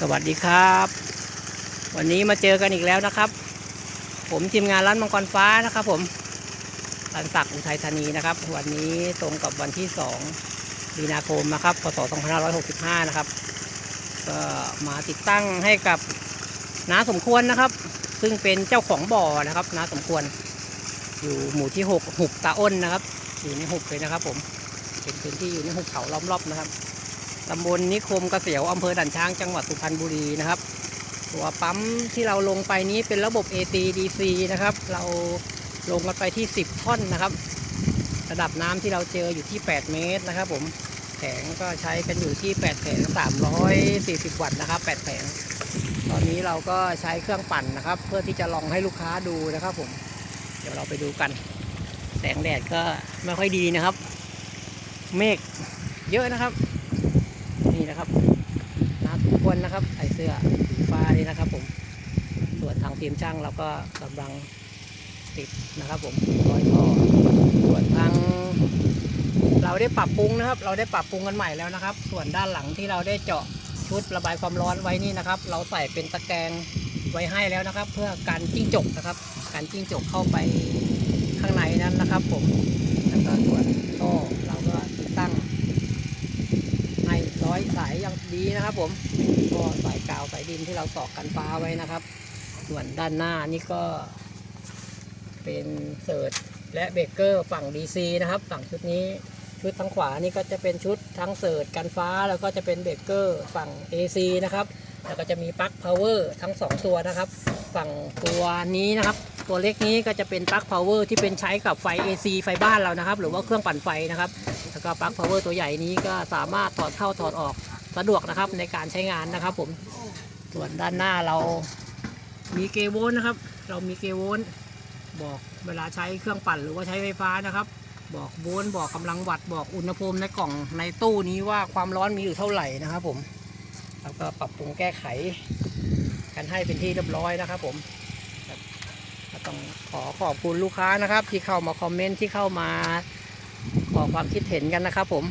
สวัสดีครับ วันนี้มาเจอกันอีกแล้วนะครับ ผมทีมงานร้านมังกรฟ้านะครับ ผมรันศักดิ์อุทัยธานีนะครับ วันนี้ตรงกับวันที่2มีนาคมนะครับพศ2565 นะครับ ก็มาติดตั้งให้กับน้าสมควรนะครับ ซึ่งเป็นเจ้าของบ่อนะครับน้าสมควร อยู่หมู่ที่ 6 หุบตาอ้นนะครับ อยู่ในหุบเลยนะครับ ผมเป็นพื้นที่อยู่ในหุบเขาล้อมรอบนะครับ ตำบลนิคมกเกษียวอำเภอด่านช้างจังหวัดสุพรรณบุรีนะครับ ตัวปั๊มที่เราลงไปนี้เป็นระบบ AC DC นะครับ เราลงกันไปที่ 10 ท่อนนะครับ ระดับน้ำที่เราเจออยู่ที่ 8 เมตรนะครับ ผมแผงก็ใช้กันอยู่ที่8แผง340 วัตต์นะครับ8แผงตอนนี้เราก็ใช้เครื่องปั่นนะครับ เพื่อที่จะลองให้ลูกค้าดูนะครับ ผม เดี๋ยวเราไปดูกัน แสงแดดก็ไม่ค่อยดีนะครับ เมฆเยอะนะครับ นะครับน้าทุกคนนะครับใส่เสื้อฟ้านี่นะครับ ผม ส่วนทางทีมช่างเราก็กำลังติดนะครับ ผมร้อยท่อส่วนทางเราได้ปรับปรุงนะครับ เราได้ปรับปรุงกันใหม่แล้วนะครับ ส่วนด้านหลังที่เราได้เจาะชุดระบายความร้อนไว้นี่นะครับ เราใส่เป็นตะแกรงไว้ให้แล้วนะครับ เพื่อการจิ้งจกนะครับ การจิ้งจกเข้าไปข้างในนั้นนะครับ ผมแล้วก็ส่วนท่อเราก็ติดตั้ง ให้ร้อยสายอย่าง ดีนะครับ ผมก็สายกาวสายดินที่เราตอกกันฟ้าไว้นะครับ ส่วนด้านหน้านี่ก็ เป็นเสิร์ชและเบรกเกอร์ฝั่ง DC นะครับ ฝั่งชุดนี้ชุดทางขวานี่ก็จะเป็นชุดทั้งเสิร์ชกันฟ้า แล้วก็จะเป็นเบรกเกอร์ฝั่ง AC นะครับแล้วก็จะมีปลั๊กพาวเวอร์ทั้ง 2 ตัวนะครับ ฝั่งตัวนี้นะครับ ตัวเล็กนี้ก็จะเป็นปลั๊กพาวเวอร์ที่เป็นใช้กับไฟ AC ไฟบ้านเรานะครับ หรือว่าเครื่องปั่นไฟนะครับ แล้วก็ปลั๊กพาวเวอร์ตัวใหญ่นี้ก็สามารถถอดเข้าถอดออก สะดวกนะครับในการใช้งานนะครับ ผมส่วนด้านหน้าเรามีเกโวลต์นะครับ เรามีเกโวลต์บอกเวลาใช้เครื่องปั่นหรือว่าใช้ไฟฟ้านะครับ บอกโวลต์บอกกำลังวัตต์บอกอุณหภูมิในกล่องในตู้นี้ว่าความร้อนมีอยู่เท่าไหร่นะครับ ผมแล้วก็ปรับปรุงแก้ไขกันให้เป็นที่เรียบร้อยนะครับ ผมต้องขอขอบคุณลูกค้านะครับ ที่เข้ามาคอมเมนต์ที่เข้ามาขอความคิดเห็นกันนะครับ ผม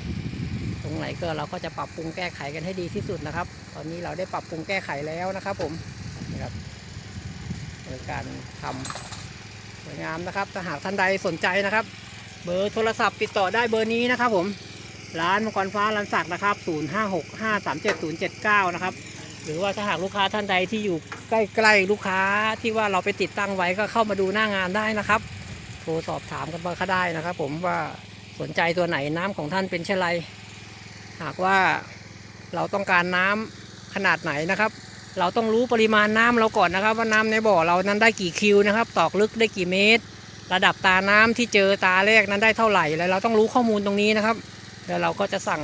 ตรงไหนก็เราก็จะปรับปรุงแก้ไขกันให้ดีที่สุดนะครับ ตอนนี้เราได้ปรับปรุงแก้ไขแล้วนะครับผมนะครับโดยการทำสวยงามนะครับถ้าหากท่านใดสนใจนะครับ เบอร์โทรศัพท์ติดต่อได้เบอร์นี้นะครับผมร้านมังกรฟ้าร้านสักนะครับ 0565377079 นะครับ หรือว่าถ้าหากลูกค้าท่านใดที่อยู่ใกล้ๆลูกค้าที่ว่าเราไปติดตั้งไว้ก็เข้ามาดูหน้างานได้นะครับ โทรสอบถามกันมาก็ได้นะครับ ผมว่าสนใจตัวไหนน้ำของท่านเป็นเช่นไร หากว่าเราต้องการน้ำขนาดไหนนะครับ เราต้องรู้ปริมาณน้ำเราก่อนนะครับ ว่าน้ำในบ่อเรานั้นได้กี่คิวนะครับ ตอกลึกได้กี่เมตร ระดับตาน้ำที่เจอตาแรกนั้นได้เท่าไหร่แล้วเราต้องรู้ข้อมูลตรงนี้นะครับแล้วเราก็จะสั่ง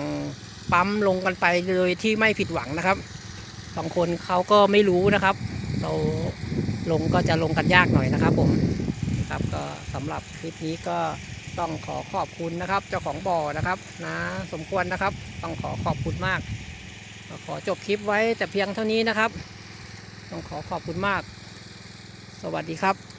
ปั๊มลงกันไปโดยที่ไม่ผิดหวังนะครับบางคนเขาก็ไม่รู้นะครับ เราลงก็จะลงกันยากหน่อยนะครับผมครับก็สำหรับคลิปนี้ก็ ต้องขอขอบคุณนะครับ เจ้าของบ่อนะครับนะสมควรนะครับ ต้องขอขอบคุณมาก ขอจบคลิปไว้แต่เพียงเท่านี้นะครับ ต้องขอขอบคุณมาก สวัสดีครับ